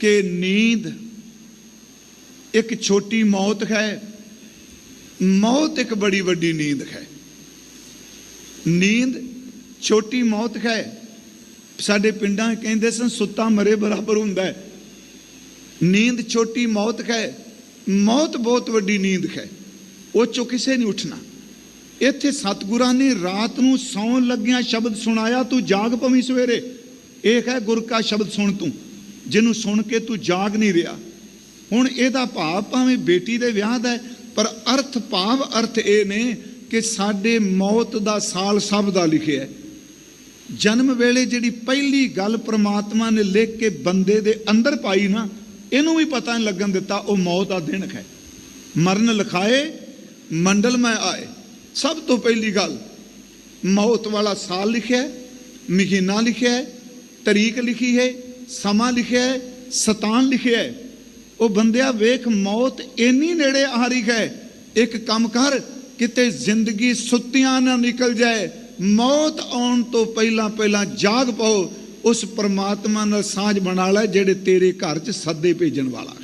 ਕਿ ਨੀਂਦ ਇੱਕ ਛੋਟੀ ਮੌਤ ਹੈ। ਮੌਤ ਇੱਕ ਬੜੀ ਵੱਡੀ ਨੀਂਦ ਹੈ। ਨੀਂਦ ਛੋਟੀ ਮੌਤ ਹੈ। ਸਾਡੇ ਪਿੰਡਾਂ ਕਹਿੰਦੇ ਸਨ, ਸੁੱਤਾ ਮਰੇ ਬਰਾਬਰ ਹੁੰਦਾ ਹੈ। ਨੀਂਦ ਛੋਟੀ ਮੌਤ ਹੈ। ਮੌਤ ਬਹੁਤ ਵੱਡੀ ਨੀਂਦ ਹੈ। ਉਹ ਚੋਂ ਕਿਸੇ ਨਹੀਂ ਉੱਠਣਾ। ਇੱਥੇ ਸਤਿਗੁਰਾਂ ਨੇ ਰਾਤ ਨੂੰ ਸੌਣ ਲੱਗਿਆਂ ਸ਼ਬਦ ਸੁਣਾਇਆ, ਤੂੰ ਜਾਗ ਪਵੀਂ ਸਵੇਰੇ। ਇਹ ਹੈ ਗੁਰ ਕਾ ਸ਼ਬਦ ਸੁਣ ਤੂੰ। ਜਿਹਨੂੰ ਸੁਣ ਕੇ ਤੂੰ ਜਾਗ ਨਹੀਂ ਰਿਹਾ। ਹੁਣ ਇਹਦਾ ਭਾਵ ਭਾਵੇਂ ਬੇਟੀ ਦੇ ਵਿਆਹ ਦਾ ਪਰ ਅਰਥ ਭਾਵ ਅਰਥ ਇਹ ਨੇ ਕਿ ਸਾਡੇ ਮੌਤ ਦਾ ਸਾਲ ਸਭ ਦਾ ਲਿਖਿਆ ਹੈ। ਜਨਮ ਵੇਲੇ ਜਿਹੜੀ ਪਹਿਲੀ ਗੱਲ ਪ੍ਰਮਾਤਮਾ ਨੇ ਲਿਖ ਕੇ ਬੰਦੇ ਦੇ ਅੰਦਰ ਪਾਈ ਨਾ, ਇਹਨੂੰ ਵੀ ਪਤਾ ਨਹੀਂ ਲੱਗਣ ਦਿੱਤਾ, ਉਹ ਮੌਤ ਦਾ ਦਿਨ ਹੈ। ਮਰਨ ਲਿਖਾਏ, ਮੰਡਲ ਮੈਂ ਆਏ। ਸਭ ਤੋਂ ਪਹਿਲੀ ਗੱਲ, ਮੌਤ ਵਾਲਾ ਸਾਲ ਲਿਖਿਆ ਮਹੀਨਾ ਲਿਖਿਆ ਹੈ, ਤਰੀਕ ਲਿਖੀ ਹੈ ਸਮਾਂ ਲਿਖਿਆ ਹੈ, ਸਤਾਨ ਲਿਖਿਆ ਹੈ। ਉਹ ਬੰਦਿਆ, ਵੇਖ, ਮੌਤ ਇੰਨੀ ਨੇੜੇ ਆ ਰਹੀ ਹੈ। ਇੱਕ ਕੰਮ ਕਰ, ਕਿਤੇ ਜ਼ਿੰਦਗੀ ਸੁੱਤਿਆਂ ਨਾ ਨਿਕਲ ਜਾਏ। ਮੌਤ ਆਉਣ ਤੋਂ ਪਹਿਲਾਂ ਪਹਿਲਾਂ ਜਾਗ ਪਾਓ। ਉਸ ਪਰਮਾਤਮਾ ਨਾਲ ਸਾਝ ਬਣਾ ਲੈ, ਜਿਹੜੇ ਤੇਰੇ ਘਰ 'ਚ ਸੱਦੇ ਭੇਜਣ ਵਾਲਾ